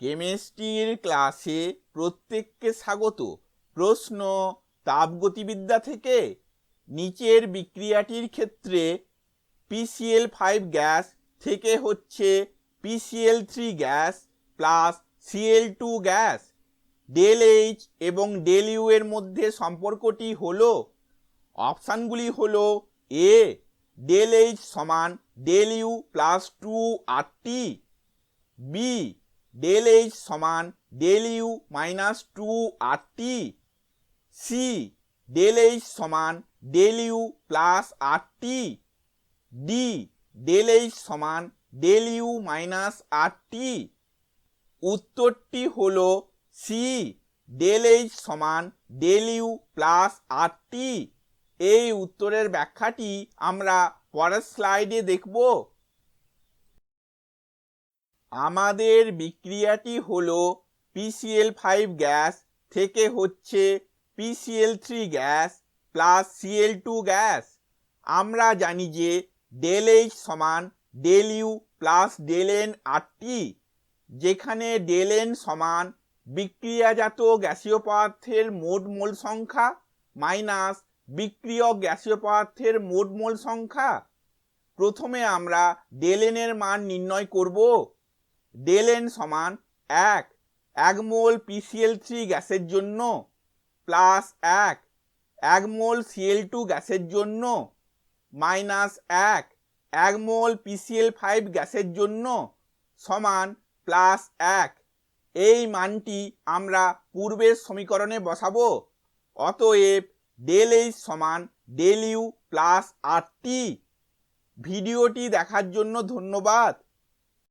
কেমিস্ট্রির ক্লাসে প্রত্যেককে স্বাগত। প্রশ্ন, তাপগতিবিদ্যা থেকে নিচের বিক্রিয়াটির ক্ষেত্রে পিসিএল ফাইভ গ্যাস থেকে হচ্ছে PCL three gas plus CL two gas. Del H এবং ডেল ইউ এর মধ্যে সম্পর্কটি হলো, অপশানগুলি হলো এ ডেল এইচ সমান del U plus two R T B del H সমান del U minus two R T C del H সমান del U plus R T D del H সমান del U minus R T উত্তরটি হল C del H সমান del U plus R T এই উত্তরের ব্যাখ্যাটি আমরা পরের স্লাইডে দেখব। আমাদের বিক্রিয়াটি হলো পিসিএল ফাইভ গ্যাস থেকে হচ্ছে PCL three gas plus CL two gas. আমরা জানি যে ডেল এইচ সমান del U plus del N R T যেখানে ডেল এন সমান বিক্রিয়াজাত গ্যাসীয় পদার্থের মোট মোল সংখ্যা মাইনাস বিক্রিয়ক গ্যাসীয় পদার্থের মোট মোল সংখ্যা। প্রথমে আমরা ডেল এর মান নির্ণয় করব। ডেল এন সমান এক। এক মোল পিসিএল থ্রি গ্যাসের জন্য প্লাস এক। এক মোল সিএল টু গ্যাসের জন্য মাইনাস এক। এক মোল পিসিএল ফাইভ গ্যাসের জন্য সমান প্লাস এক। এই মানটি আমরা পূর্বের সমীকরণে বসাবো। অতএব ডেল এইচ সমান del U plus R T ভিডিওটি দেখার জন্য ধন্যবাদ।